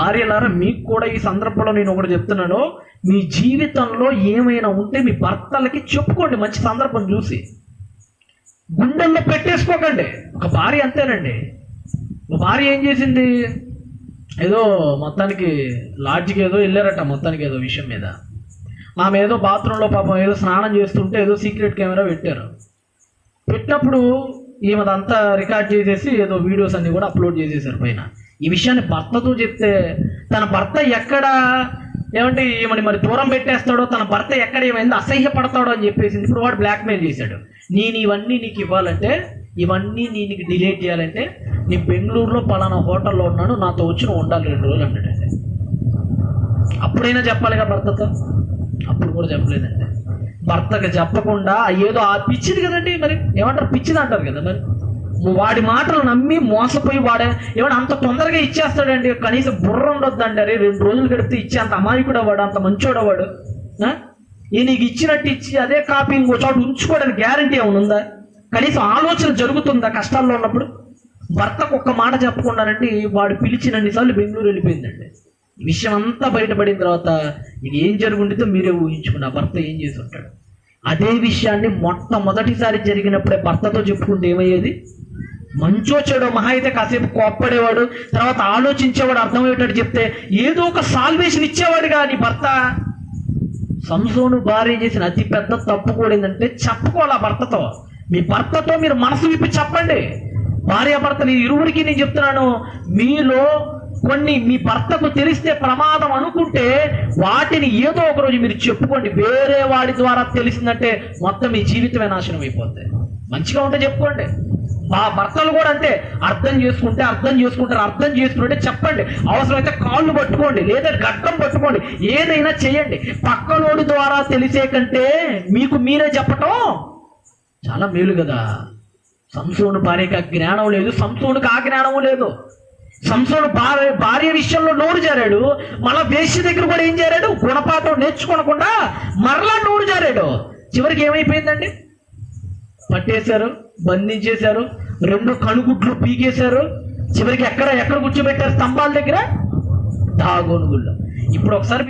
భార్యలారా మీకు కూడా ఈ సందర్భంలో నేను ఒకటి చెప్తున్నాను. మీ జీవితంలో ఏమైనా ఉంటే మీ భర్తలకి చెప్పుకోండి మంచి సందర్భం చూసి. గుండెల్లో పెట్టేసుకోకండి. ఒక భార్య అంతేనండి. ఒక భార్య ఏం చేసింది? ఏదో మొత్తానికి లాడ్జికి ఏదో వెళ్ళారట మొత్తానికి ఏదో విషయం మీద. ఆమె ఏదో బాత్రూంలో పాపం ఏదో స్నానం చేస్తుంటే ఏదో సీక్రెట్ కెమెరా పెట్టారు. పెట్టినప్పుడు ఈమెదంతా రికార్డ్ చేసేసి ఏదో వీడియోస్ అన్నీ కూడా అప్లోడ్ చేసేసారు పైన. ఈ విషయాన్ని భర్తతో చెప్తే తన భర్త ఎక్కడ? ఏమంటే ఈమెని మరి దూరం పెట్టేస్తాడో? తన భర్త ఎక్కడ ఏమైంది? అసహ్యపడతాడో అని చెప్పేసి ఇప్పుడు వాడు బ్లాక్మెయిల్ చేశాడు. నేను ఇవన్నీ నీకు ఇవ్వాలంటే ఇవన్నీ నీ నీకు డిలేట్ చేయాలంటే నీ బెంగళూరులో పలానా హోటల్లో ఉన్నాను నాతో వచ్చిన ఉండాలి రెండు రోజులు అన్నాడండి అప్పుడైనా చెప్పాలిగా భర్తతో? అప్పుడు కూడా చెప్పలేదండి భర్తకు చెప్పకుండా ఏదో ఆ పిచ్చిది కదండి మరి? ఏమంటారు? పిచ్చిది అంటారు కదా మరి? వాడి మాటలు నమ్మి మోసపోయి వాడే. ఏమన్నా అంత తొందరగా ఇచ్చేస్తాడండి. కనీసం బుర్ర ఉండొద్దండి. అరే రెండు రోజులు గడిపితే ఇచ్చే అంత అమాయకుడు వాడు అంత మంచోడు వాడు. ఈ నీకు ఇచ్చినట్టు ఇచ్చి అదే కాపీ ఇంకో చోట ఉంచుకోవడానికి గ్యారంటీ ఏమైనా ఉందా? కనీసం ఆలోచన జరుగుతుందా కష్టాల్లో ఉన్నప్పుడు? భర్తకు ఒక్క మాట చెప్పకుండానండి వాడు పిలిచినన్నిసార్లు బెంగళూరు వెళ్ళిపోయిందండి. ఈ విషయం అంతా బయటపడిన తర్వాత ఇది ఏం జరుగుండితో మీరే ఊహించుకున్న భర్త ఏం చేసి ఉంటాడు? అదే విషయాన్ని మొట్టమొదటిసారి జరిగినప్పుడే భర్తతో చెప్పుకుంటే ఏమయ్యేది? మంచో చెడో మహా అయితే కాసేపు కోప్పడేవాడు తర్వాత ఆలోచించేవాడు అర్థమయ్యేటట్టు చెప్తే ఏదో ఒక సాల్వేషన్ ఇచ్చేవాడుగా నీ భర్త. సంసోను భార్య చేసిన అతి పెద్ద తప్పు కూడా ఏంటంటే చెప్పుకోవాలి ఆ భర్తతో? మీ భర్తతో మీరు మనసు విప్పి చెప్పండి. భార్యాభర్తలు ఇరువురికి నేను చెప్తున్నాను మీలో కొన్ని మీ భర్తకు తెలిస్తే ప్రమాదం అనుకుంటే వాటిని ఏదో ఒకరోజు మీరు చెప్పుకోండి. వేరే వాడి ద్వారా తెలిసిందంటే మొత్తం మీ జీవితమే నాశనం అయిపోతుంది మంచిగా ఉంటే చెప్పుకోండి. మా భర్తలు కూడా అంతే. అర్థం చేసుకుంటే అర్థం చేసుకుంటారు. అర్థం చేసుకుంటే చెప్పండి. అవసరమైతే కాళ్ళు పట్టుకోండి. లేదా గడ్డం పట్టుకోండి. ఏదైనా చేయండి. పక్కలోడి ద్వారా తెలిసే కంటే మీకు మీరే చెప్పటం చాలా మేలు కదా. సంసోను భార్యకి ఆ జ్ఞానం లేదు. సంసోనుకి ఆ జ్ఞానం లేదు. సంసోను భార్య భార్య విషయంలో నోరు జారాడు. మళ్ళా వేష్య దగ్గర కూడా ఏం జారాడు? గుణపాఠం నేర్చుకోనకుండా మరలా నోరు జారాడు. చివరికి ఏమైపోయిందండి? పట్టేశారు బంధించేశారు రెండు కణుగుడ్లు పీకేశారు. చివరికి ఎక్కడ ఎక్కడ కూర్చోబెట్టారు? స్తంభాల దగ్గర? దాగోనుగుళ్ళు ఇప్పుడు ఒకసారి